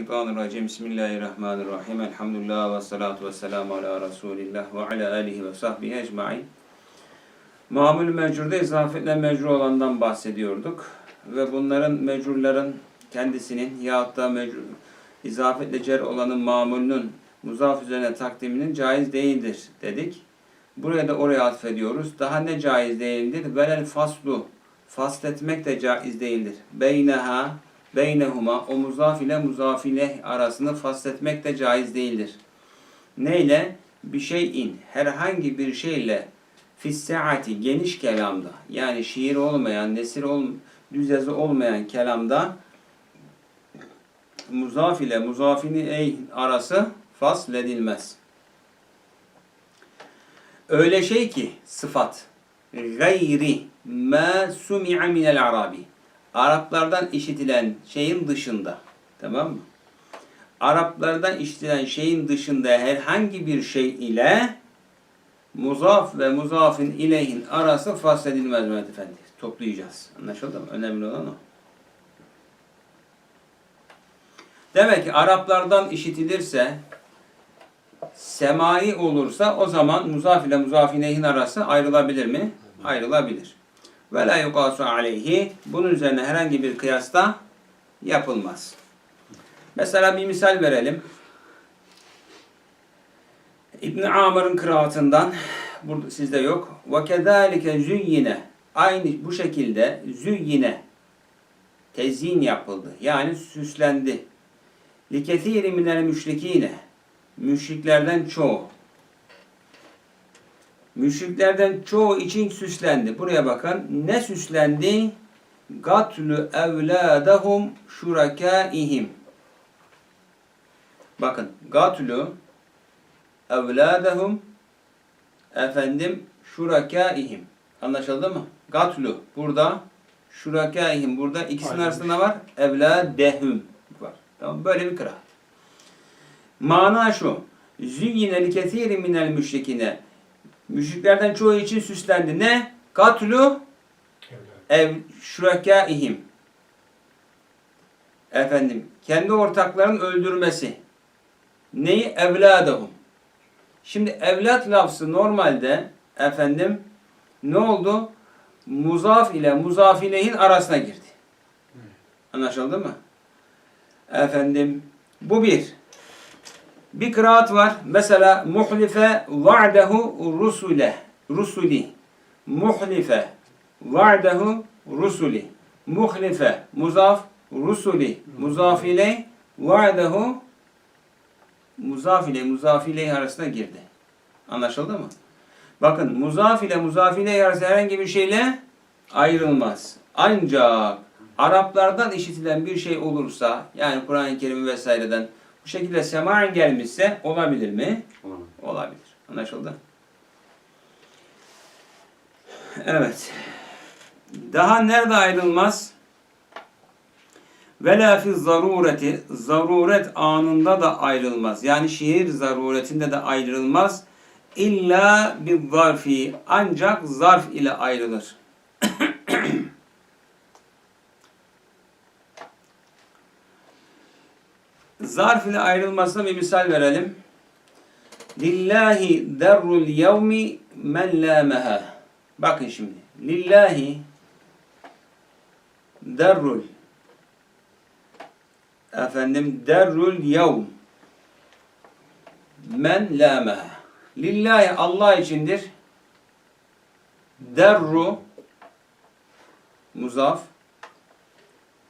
Euzubillahimineşşeytanirracim. Bismillahirrahmanirrahim. Elhamdülillah ve salatu ve selamu ala Resulillah ve ala alihi ve sahbihi ecmain. Mamul mecrurda izafetle mecrur olandan bahsediyorduk. Ve bunların mecrurların kendisinin yahut da mecrur, izafetle cer olanın mamulünün muzaf üzerine takdiminin caiz değildir dedik. Buraya da oraya atfediyoruz. Daha ne caiz değildir? Velel faslu. Fasletmek de caiz değildir. Beyneha beynehuma o muzaf ile muzaf ile arasını fasletmek de caiz değildir. Neyle? Bir şeyin herhangi bir şeyle fissaati geniş kelamda yani şiir olmayan, nesir ol, düz olmayan kelamda muzaf ile muzafini ey arası fasledilmez. Öyle şey ki sıfat gayri ma sumi'a minel arabi Araplardan işitilen şeyin dışında. Tamam mı? Araplardan işitilen şeyin dışında herhangi bir şey ile muzaf ve muzafin ileyhin arası fasledilmez Mehmet Efendi. Toplayacağız. Anlaşıldı mı? Önemli olan o. Demek ki Araplardan işitilirse semai olursa o zaman muzaf ile muzaf ileyhin arası ayrılabilir mi? Ayrılabilir. Ve la yukasu aleyhi. Bunun üzerine herhangi bir kıyasta yapılmaz. Mesela bir misal verelim. İbn Amr'ın kıraatından burada sizde yok. Ve kezalike züyyine aynı bu şekilde züyyine tezyin yapıldı. Yani süslendi. Li kesiri minel müşrikine müşriklerden çoğu Müşriklerden çoğu için süslendi. Buraya bakın. Ne süslendi? Gatlü evladahum şurakaihim. Bakın. Gatlü evladahum efendim şurakaihim. Anlaşıldı mı? Gatlü burada şurakaihim burada ikisinin arasında var. Evladehum var. Tamam böyle bir kıra. Mana şu. Züyyine li kesiri minel müşrikine Müşriklerden çoğu için süslendi. Ne? Katlu ev şurakaihim. Efendim, kendi ortakların öldürmesi. Neyi? Evladahum. Şimdi evlat lafzı normalde efendim ne oldu? Muzaf ile muzaf ileyhin arasına girdi. Anlaşıldı mı? Efendim bu bir. Bir kıraat var. Mesela muhlife va'dehu rusule. Rusuli. Muhlife va'dehu rusuli. Muhlife muzaf rusuli. Muzaf ile va'dehu muzaf ile muzaf ile arasına girdi. Anlaşıldı mı? Bakın muzaf ile muzaf ile arasında herhangi bir şeyle ayrılmaz. Ancak Araplardan işitilen bir şey olursa yani Kur'an-ı Kerim vesaireden bu şekilde semaen gelmişse olabilir mi? Olabilir. Olabilir. Anlaşıldı. Evet. Daha nerede ayrılmaz? Vela fi zarureti zaruret anında da ayrılmaz. Yani şiir zaruretinde de ayrılmaz. İlla bir zarfi ancak zarf ile ayrılır. Zarf ile ayrılmasına bir misal verelim. Lillahi derrul yevmi men lâmeha. Bakın şimdi. Lillahi derrul efendim derrul yevm men lâmeha. Lillahi Allah içindir. Derru muzaf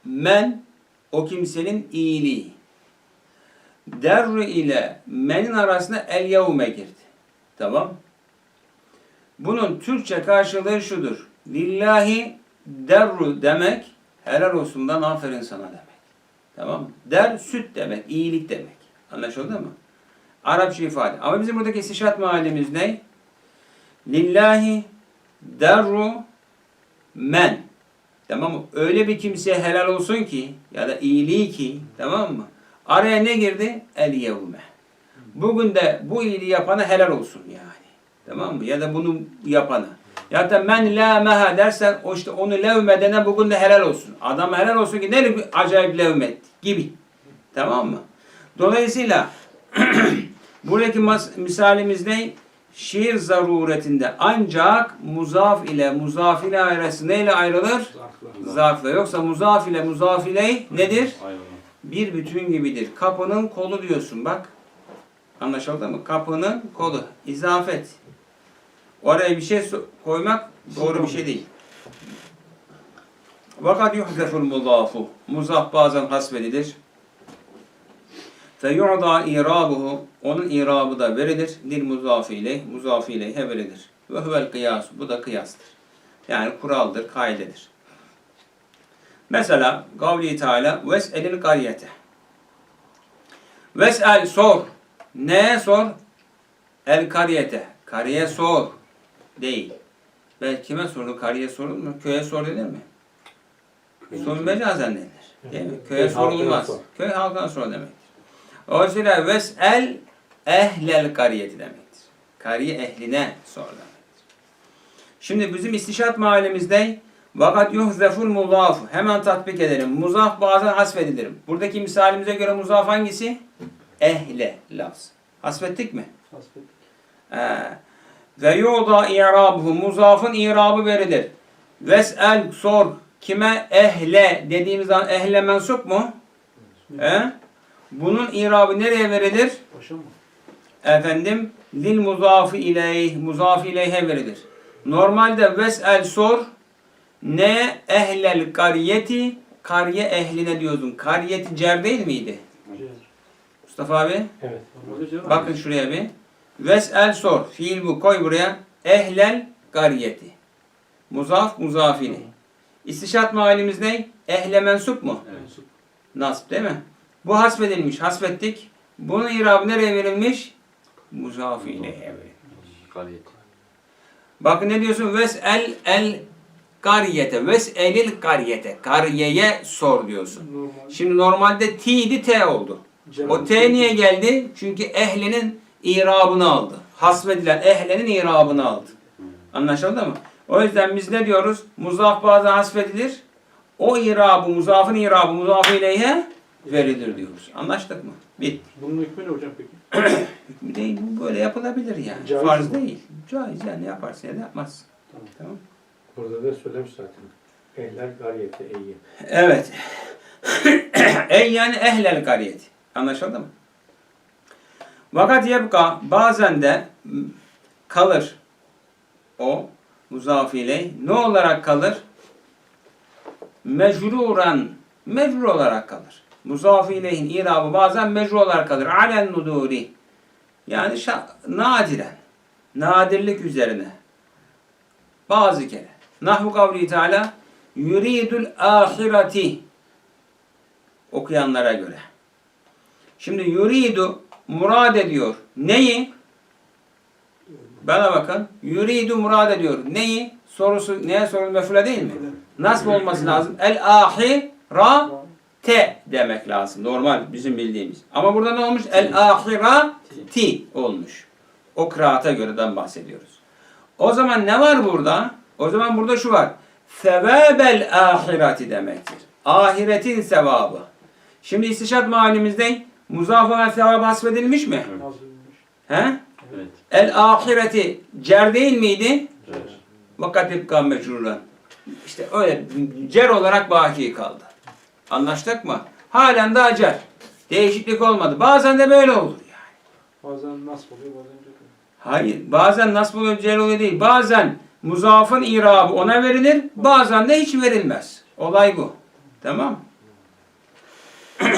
men o kimsenin iyiliği derru ile menin arasında el yevme girdi. Tamam. Bunun Türkçe karşılığı şudur. Lillahi derru demek helal olsundan aferin sana demek. Tamam mı? Der süt demek, iyilik demek. Anlaşıldı mı? Arapça ifade. Ama bizim buradaki istişat mahallemiz ne? Lillahi derru men. Tamam mı? Öyle bir kimseye helal olsun ki ya da iyiliği ki tamam mı? Araya ne girdi? El yevme. Bugün de bu iyiliği yapana helal olsun yani. Tamam mı? Ya da bunu yapana. Ya da men la meha dersen o işte onu levmedene bugün de helal olsun. Adam helal olsun ki ne acayip levmet gibi. Tamam mı? Dolayısıyla buradaki misalimiz ne? Şiir zaruretinde ancak muzaf ile muzaf ile arası neyle ayrılır? Zarfla. Yoksa muzaf ile muzaf ile nedir? Bir bütün gibidir. Kapının kolu diyorsun bak. Anlaşıldı mı? Kapının kolu. İzafet. Oraya bir şey koymak doğru bir şey değil. Vakat yuhdeful muzafu. Muzaf bazen hasbedilir. Fe yu'da irabuhu. Onun irabı da verilir. Lil muzafi ileyh. Muzafi ileyhe verilir. Ve huvel kıyas. Bu da kıyastır. Yani kuraldır, kaidedir. Mesela kavli Teala ves'elil kariyete. Ves'el sor. Neye sor? El kariyete. Kariye sor. Değil. Belki kime sordu? Kariye sorulur mu? Köye sor denir mi? Sorun mecazen denir. Değil mi? Köye sorulmaz. sor. Köy halkına sor demektir. Dolayısıyla ves'el ehlel kariyeti demektir. Kariye ehline sor demektir. Şimdi bizim istişat mahallemizde vakat yuhzeful muzafu. Hemen tatbik edelim. Muzaf bazen hasfedilir. Buradaki misalimize göre muzaf hangisi? Ehle lafz. Hasfettik mi? Ee, ve yuda i'rabuhu. Muzafın i'rabı verilir. Ves'el sor. Kime ehle dediğimiz zaman ehle mensup mu? He? Bunun i'rabı nereye verilir? Başa mı? efendim lil muzafi ileyh muzafi ileyhe verilir. Normalde ves'el sor ne ehlel kariyeti kariye ehline diyordun. Kariyeti cer değil miydi? Mustafa abi Evet. bakın şuraya bir. Ves'el sor fiil bu koy buraya. Ehlel kariyeti. Muzaf muzafili. İstişat mahalimiz ne? Ehle mensup mu? Evet. Nasb değil mi? Bu hasbedilmiş. Hasbettik. Bunun irabı nereye verilmiş? Verilmiş. Galiyet. Bakın ne diyorsun? Ves'el el kariyete. Ves'elil kariyete. Kariyeye sor diyorsun. Normal. Şimdi normalde t idi t oldu. O t niye geldi? Çünkü ehlenin irabını aldı. Hasbedilen ehlenin irabını aldı. Anlaşıldı mı? O yüzden biz ne diyoruz? Muzaf bazen hasbedilir. O irabı, muzafın irabı muzafı ileyhe verilir diyoruz. Anlaştık mı? Bit. Bunun hükmü ne hocam peki? Hükmü değil, bu böyle yapılabilir yani. Caiz Farz mi? değil. Caiz yani yaparsın ya da yapmazsın. Tamam. Tamam. Burada da söylemiş zaten. Ehler gariyete eyyi. Evet. Ey yani ehlel kariyeti. Anlaşıldı mı? Vakat yebka bazen de kalır. O muzafiyle ne olarak kalır? Mecruran mecrur olarak kalır. Muzafileyhin irabı bazen mecrur olarak kalır. Alen nuduri. Yani nadiren. Nadirlik üzerine. Bazı kere. Nahvu kavli teala yuridul ahireti okuyanlara göre. Şimdi yuridu murad ediyor. Neyi? Bana bakın. Yuridu murad ediyor. Neyi? Sorusu neye sorun mefule değil mi? Nasıl olması lazım? El ahira te demek lazım. Normal bizim bildiğimiz. Ama burada ne olmuş? El ahira ti olmuş. O kıraata göreden bahsediyoruz. O zaman ne var burada? O zaman burada şu var. Sevabel ahireti demektir. Ahiretin sevabı. Şimdi istişat mahallimizde muzaf olan sevabı hasbedilmiş mi? Nazılmış. He? Evet. El ahireti cer değil miydi? Evet. Vakat ibka mecruran. İşte öyle cer olarak baki kaldı. Anlaştık mı? Halen daha cer. Değişiklik olmadı. Bazen de böyle olur yani. Bazen nasıl oluyor bazen oluyor. Hayır. Bazen nasıl oluyor cer oluyor değil. Bazen muzafın irabı ona verilir. Bazen de hiç verilmez. Olay bu. Tamam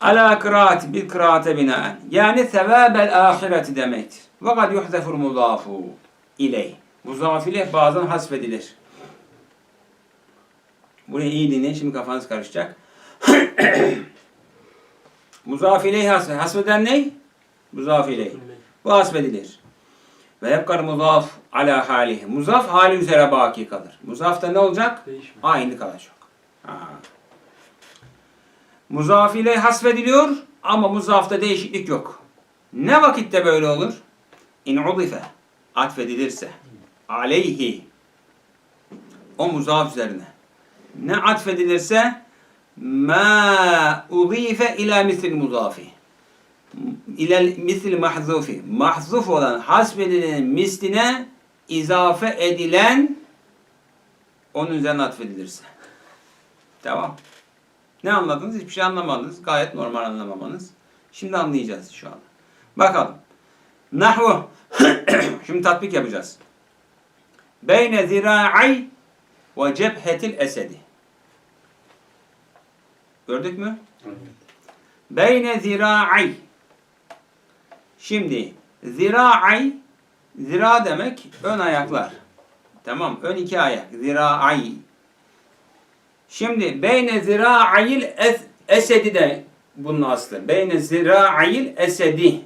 Ala kıraat bir kıraate binaen. Yani sevabel ahireti demektir. Ve kad yuhdefur muzafu iley. Muzaf ile bazen hasfedilir. Burayı iyi dinleyin. Şimdi kafanız karışacak. Muzaf ileyh hasfed. Hasfeden ne? Muzaf ileyh. Bu hasbedilir. Ve yebkar muzaf ala halihi. Muzaf hali üzere baki kalır. Muzafta ne olacak? Değişmiyor. Aynı kalacak. Ha. Muzaf ile hasfediliyor ama muzafta değişiklik yok. Ne vakitte böyle olur? İn udife. Atfedilirse. Aleyhi. O muzaf üzerine. Ne atfedilirse ma uzife ila misil muzafi ile misil mahzufi mahzuf olan hasbedilenin misline izafe edilen onun üzerine atfedilirse. Tamam. Ne anladınız? Hiçbir şey anlamadınız. Gayet normal anlamamanız. Şimdi anlayacağız şu anda. Bakalım. Nahvu. Şimdi tatbik yapacağız. Beyne zira'i ve cebhetil esedi. Gördük mü? Beyne zira'i. Şimdi zira'i zira demek ön ayaklar. Tamam. Ön iki ayak. Zira'i. Şimdi beyne zira'il es esedi de bunun aslı. Beyne zira'il esedi.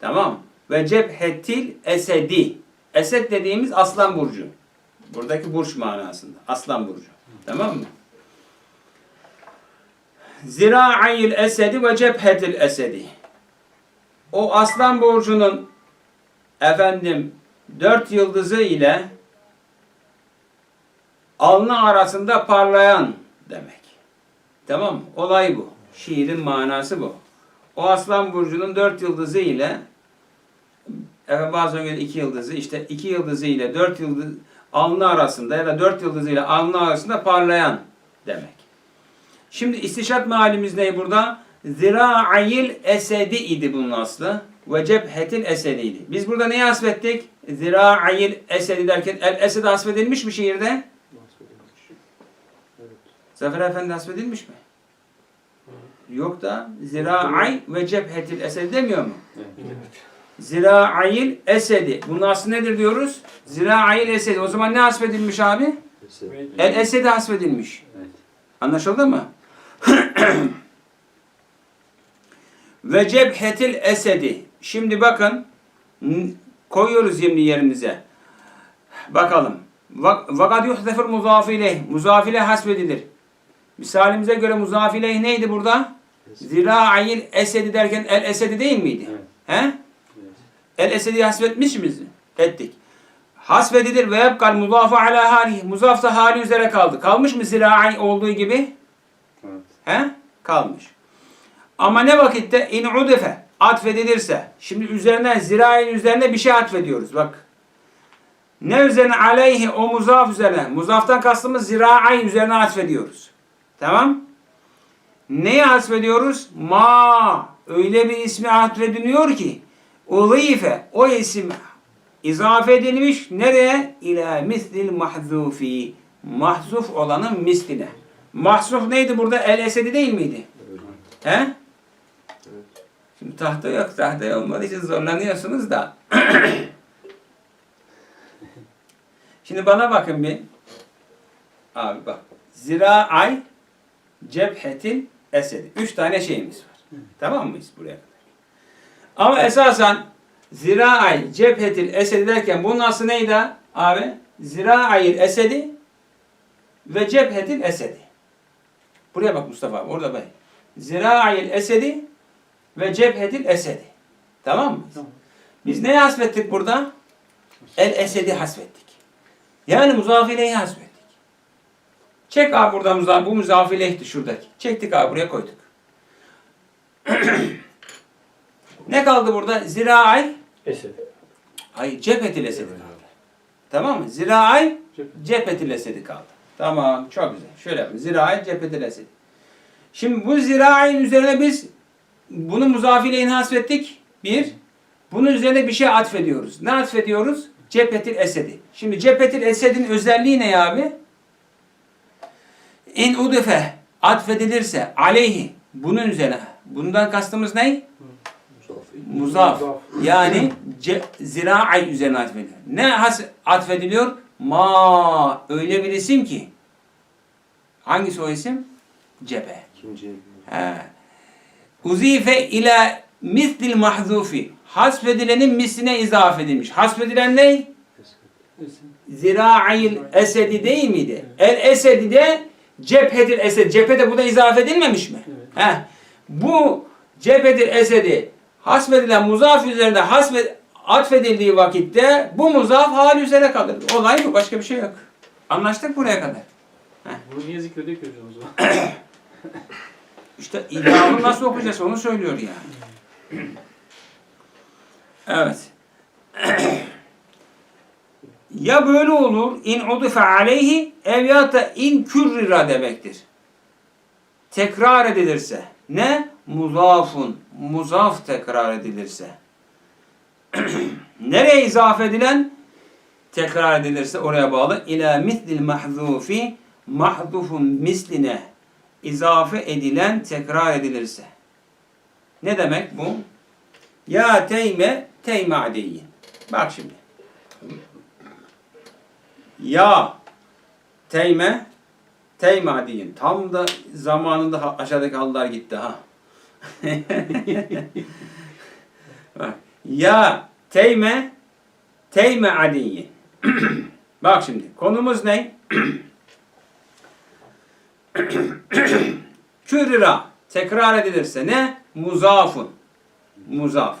Tamam. Ve cebhetil esedi. Esed dediğimiz aslan burcu. Buradaki burç manasında. Aslan burcu. Tamam mı? Zira'il esedi ve cebhetil esedi. O aslan burcunun efendim dört yıldızı ile alnı arasında parlayan demek. Tamam mı? Olay bu. Şiirin manası bu. O aslan burcunun dört yıldızı ile efendim bazen göre iki yıldızı işte iki yıldızı ile dört yıldız alnı arasında ya da dört yıldızı ile alnı arasında parlayan demek. Şimdi istişat mealimiz ne burada? Zira'il esedi idi bunun aslı. Ve cebhetil esediydi. Biz burada neyi hasbettik? Zira'il esedi derken el esed hasbedilmiş mi şiirde? Evet. Zafer Efendi hasbedilmiş mi? Yok da zira'i ve cebhetil esedi demiyor mu? Evet. Zira'il esedi. Bunun aslı nedir diyoruz? Zira'il esedi. O zaman ne hasbedilmiş abi? El esedi hasbedilmiş. Evet. Anlaşıldı mı? Ve cebhetil esedi. Şimdi bakın koyuyoruz şimdi yerimize. Bakalım. Vak- Vakad yuhdefir muzaf ileyh. Muzaf hasbedilir. Misalimize göre muzaf ileyh neydi burada? Zira'il esedi derken el esedi değil miydi? Evet. He? Evet. El esedi hasbetmiş miyiz? Ettik. Hasbedilir ve yebkal muzafu ala hali. Muzaf da hali üzere kaldı. Kalmış mı zira'i olduğu gibi? Evet. He? Kalmış. Ama ne vakitte in udefe atfedilirse. Şimdi üzerine zirain üzerine bir şey atfediyoruz. Bak. Ne üzerine aleyhi o muzaf üzerine. Muzaftan kastımız zira'i üzerine atfediyoruz. Tamam? Neye atfediyoruz? Ma. Öyle bir ismi atfediliyor ki uzife o isim izafe edilmiş nereye? İlâ mislil mahzufi. Mahzuf olanın misline. Mahzuf neydi burada? El esedi değil miydi? He? Tahta yok. Tahta olmadığı için zorlanıyorsunuz da. Şimdi bana bakın bir. Abi bak. Ziraay cebhetil esedi. Üç tane şeyimiz var. Tamam mıyız buraya kadar? Ama esasen ziraay cebhetil esedi derken bunun aslı neydi abi? Ziraayil esedi ve cebhetil esedi. Buraya bak Mustafa abi. Orada bak. Zirail esedi ve cebhetil esedi. Tamam mı? Tamam. Biz ne hasbettik burada? El esedi hasbettik. Yani muzafileyi hasbettik. Çek abi burada muzaf, bu muzafileydi şuradaki. Çektik abi buraya koyduk. ne kaldı burada? Ziraay, Esed. ay cebhetil esedi kaldı. Tamam mı? Ziraay. Cephetil esedi kaldı. Tamam çok güzel. Şöyle yapın. Zirai cephetil esedi. Şimdi bu zirain üzerine biz bunu muzafileyini hasbettik. Bir. Bunun üzerine bir şey atfediyoruz. Ne atfediyoruz? Cephetil esedi. Şimdi cephetil esedin özelliği ne abi? İn udife atfedilirse aleyhi bunun üzerine. Bundan kastımız ne? Muzaf. Yani zira'i üzerine atfediliyor. Ne has atfediliyor? Ma öyle bir isim ki. Hangisi o isim? Cephe. İkinci. He. Uzife ila mislil mahzufi. Hasfedilenin misline izafe edilmiş. Hasfedilen ne? Zira'il esedi değil miydi? El esedi de cephedir esed. Cephe de bu da izafe edilmemiş mi? Evet. He. Bu cephedir esedi hasbedilen muzaf üzerinde hasbed atfedildiği vakitte bu muzaf hali üzere kalır. Olay bu. Başka bir şey yok. Anlaştık buraya kadar. Bunu niye zikrediyor ki hocam o zaman? İşte idamı nasıl okuyacağız onu söylüyor yani. Evet. ya böyle olur in udife aleyhi ev ya da in kürrira demektir. Tekrar edilirse. Ne? Muzafun. Muzaf tekrar edilirse. Nereye izafe edilen? Tekrar edilirse oraya bağlı. İlâ mislil mahzufi mahdufun misline izafe edilen tekrar edilirse. Ne demek bu? Ya teyme teyme adeyyin. Bak şimdi. Ya teyme teyme adeyyin. Tam da zamanında aşağıdaki halılar gitti ha. Bak. Ya teyme teyme adeyyin. Bak şimdi konumuz ne? Kürra tekrar edilirse ne? Muzafun. Muzaf.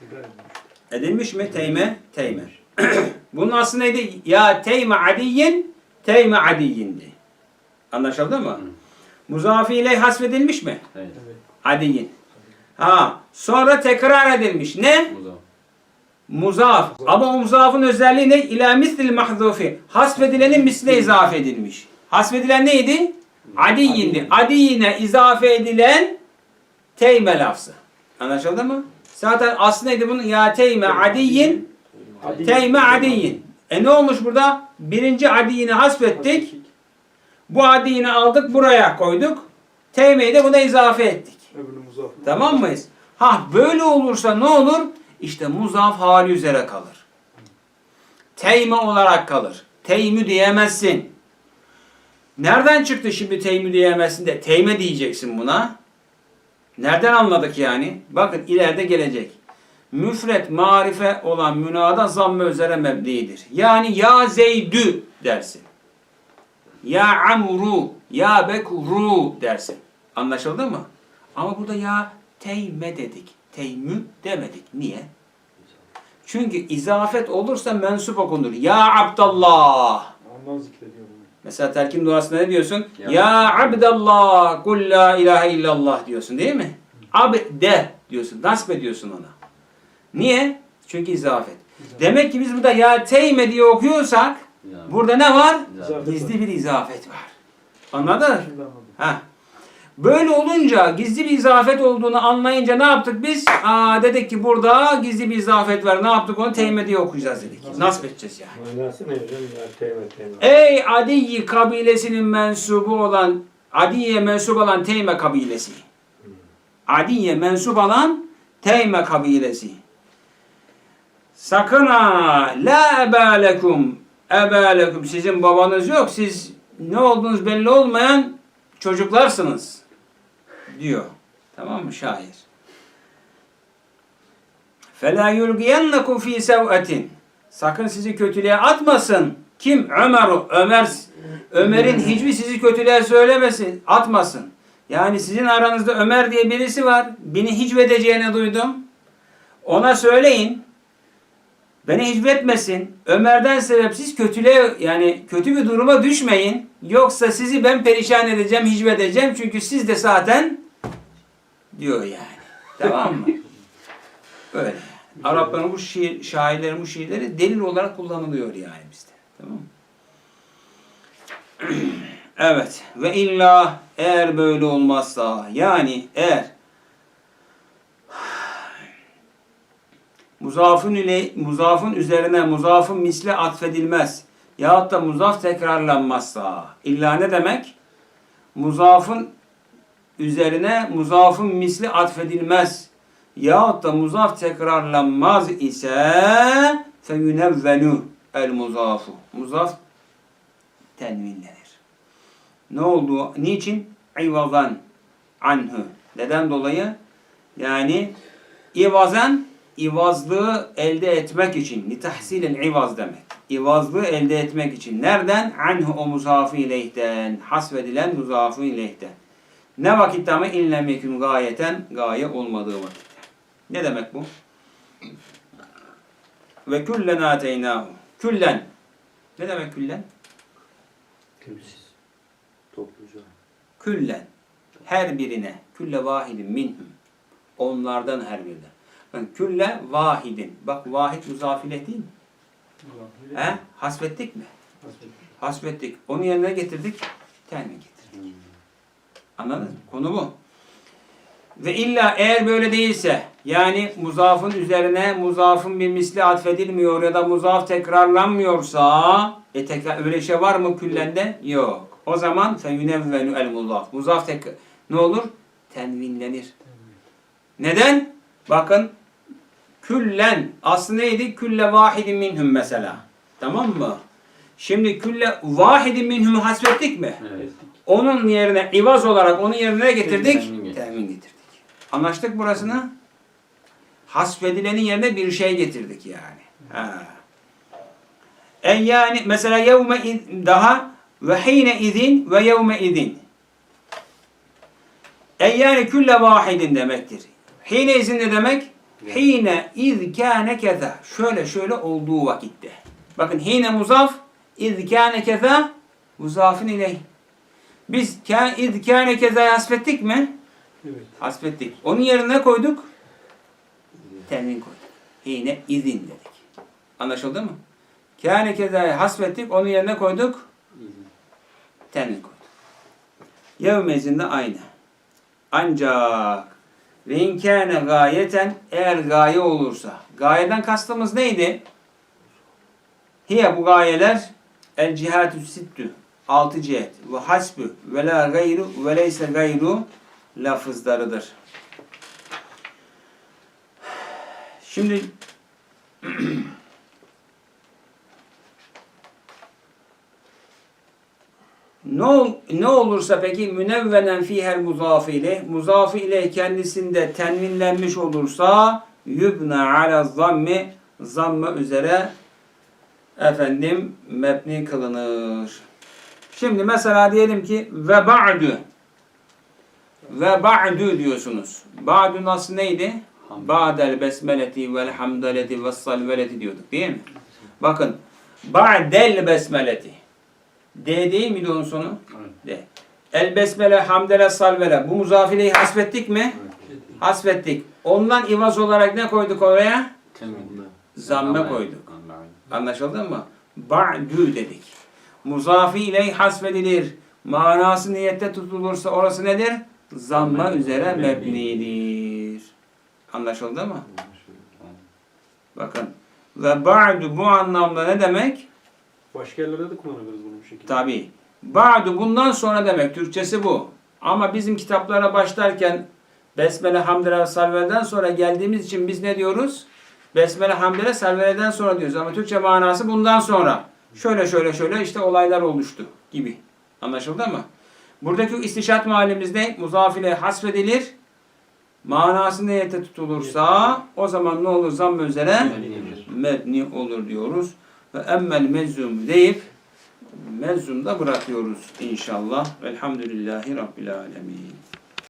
Tekrar edilmiş. Edilmiş mi? Teyme, teyme. Bunun aslı neydi? Ya teyme adiyyin, teyme adiyyindi. Anlaşıldı mı? Muzafi ile hasfedilmiş mi? Evet. Adiyyin. Ha, sonra tekrar edilmiş. Ne? Muzaf. Muzaf. Ama o muzafın özelliği ne? İlâ mislil mahzufi. Hasfedilenin misle izafe edilmiş. Hasfedilen neydi? Adiyyindi. Adiyyine izafe edilen teyme lafzı. Anlaşıldı mı? Zaten aslı neydi bunun? Ya teyme adiyyin, Adi- teyme adiyyin. E ne olmuş burada? Birinci adiyini hasfettik. Bu adiyini aldık buraya koyduk. Teymeyi de buna izafe ettik. Tamam mıyız? Ha böyle olursa ne olur? İşte muzaf hali üzere kalır. Teyme olarak kalır. Teymü diyemezsin. Nereden çıktı şimdi teymü diyemezsin de teyme diyeceksin buna? Nereden anladık yani? Bakın ileride gelecek. Müfret marife olan münada zamme üzere mebnidir. Yani ya zeydü dersin. Ya amru, ya bekru dersin. Anlaşıldı mı? Ama burada ya teyme dedik. Teymü demedik. Niye? Çünkü izafet olursa mensup okunur. Ya Abdallah. Ondan zikrediyor. Mesela telkin duasında ne diyorsun? Ya. Ya, Abdallah kul la ilahe illallah diyorsun değil mi? Abde diyorsun. Nasip ediyorsun ona. Niye? Çünkü izafet. Demek ki biz burada ya teyme diye okuyorsak Ya. burada ne var? İzafet. Gizli bir izafet var. Anladın? Şimdi anladım. Ha. Böyle olunca gizli bir izafet olduğunu anlayınca ne yaptık biz? Aa dedik ki burada gizli bir izafet var. Ne yaptık onu teyme diye okuyacağız dedik. Nasip edeceğiz yani. Manası ne hocam? Ya teyme teyme. Ey Adiyi kabilesinin mensubu olan Adiye mensup olan Teyme kabilesi. Adiye mensup olan Teyme kabilesi. Sakın ha la ebalekum ebalekum sizin babanız yok. Siz ne olduğunuz belli olmayan çocuklarsınız diyor. Tamam mı şair? Fela yulgiyennekum fi sev'atin. Sakın sizi kötülüğe atmasın. Kim? Ömer Ömer Ömer'in hiçbir sizi kötülüğe söylemesin, atmasın. Yani sizin aranızda Ömer diye birisi var. Beni hicvedeceğini duydum. Ona söyleyin. Beni hicvetmesin. Ömer'den sebepsiz kötülüğe yani kötü bir duruma düşmeyin. Yoksa sizi ben perişan edeceğim, hicvedeceğim. Çünkü siz de zaten diyor yani. Tamam mı? Öyle. Arapların bu şiir, şairlerin bu şiirleri delil olarak kullanılıyor yani bizde. Tamam mı? evet. Ve illa eğer böyle olmazsa yani eğer muzafın ile muzafın üzerine muzafın misli atfedilmez. Yahut da muzaf tekrarlanmazsa. İlla ne demek? Muzafın üzerine muzafın misli atfedilmez. Yahut da muzaf tekrarlanmaz ise feyünevvelu el muzafu. Muzaf tenvinlenir. Ne oldu? Niçin? İvazan anhu. Neden dolayı? Yani ivazan ivazlığı elde etmek için. Litahsilin ivaz demek. İvazlığı elde etmek için. Nereden? Anhu o muzafu ileyhten. Hasvedilen muzafu ileyhten. Ne vakitte ama inlem yekun gayeten gaye olmadığı vakitte. Ne demek bu? Ve küllen ateynahu. Küllen. Ne demek küllen? Kimsiz. Topluca. Küllen. Her birine. Külle vahidin minhum. Onlardan her birine. Külle vahidin. Bak vahid muzafile değil mi? He? Hasbettik mi? Hasbettik. Onu yerine getirdik. Temin getirdik. Anladınız mı? Konu bu. Ve illa eğer böyle değilse yani muzafın üzerine muzafın bir misli atfedilmiyor ya da muzaf tekrarlanmıyorsa e tekrar öyle şey var mı küllende? Yok. O zaman feyunevvenu el muzaf. Muzaf tek ne olur? Tenvinlenir. Neden? Bakın küllen aslı neydi? Külle vahidin minhum mesela. Tamam mı? Şimdi külle vahidin minhum hasbettik mi? Evet. Onun yerine ivaz olarak onun yerine ne getirdik? Temin getirdik. Temin getirdik. Anlaştık burasını? Hasfedilenin yerine bir şey getirdik yani. Ha. E yani mesela yevme daha ve hine izin ve yevme izin. E yani külle vahidin demektir. Hine izin ne demek? Hine iz kâne keza. Şöyle şöyle olduğu vakitte. Bakın hine muzaf, iz kâne keza muzafın ileyh. Biz iz kâne keza'yı hasbettik mi? Evet. Hasbettik. Onun yerine ne koyduk? Temin koyduk. Hine izin dedik. Anlaşıldı mı? Kâne keza'yı hasbettik. Onun yerine koyduk. Temin koyduk. Yevmezin de aynı. Ancak ve inkâne gayeten eğer gaye olursa. Gayeden kastımız neydi? Hiye bu gayeler el cihatü sittü. Altı cihet. Ve hasbü ve la gayru ve leyse gayru lafızlarıdır. Şimdi ne, ol- ne olursa peki münevvenen fihel muzafı ile muzafı ile kendisinde tenvinlenmiş olursa yubna ala zammi zammı üzere efendim mebni kılınır. Şimdi mesela diyelim ki ve ba'du ve ba'du diyorsunuz. Ba'du nasıl neydi? Ba'del besmeleti vel hamdaleti ve salveleti diyorduk değil mi? Bakın ba'del besmeleti. D değil miydi onun sonu? D. El besmele, hamdele, salvele. Bu muzafileyi hasbettik mi? Hasbettik. Ondan ivaz olarak ne koyduk oraya? Zamme koyduk. Anlaşıldı mı? Ba'du dedik. Muzafi ile hasbedilir. Manası niyette tutulursa orası nedir? Zamma üzere mebnidir. Anlaşıldı mı? Bakın. Ve ba'du bu anlamda ne demek? Başka yerlerde de kullanabiliriz bunu bu şekilde. Tabi. Ba'du bundan sonra demek. Türkçesi bu. Ama bizim kitaplara başlarken Besmele, Hamdele, Salvele'den sonra geldiğimiz için biz ne diyoruz? Besmele, Hamdele, Salvele'den sonra diyoruz. Ama Türkçe manası bundan sonra. Şöyle şöyle şöyle işte olaylar oluştu gibi. Anlaşıldı mı? Buradaki istişat mahallimiz ne? Muzafile hasfedilir. Manası niyete tutulursa o zaman ne olur zamm üzere? mebni olur diyoruz. Ve emmel mezum deyip mezumda bırakıyoruz inşallah. Velhamdülillahi Rabbil alemin.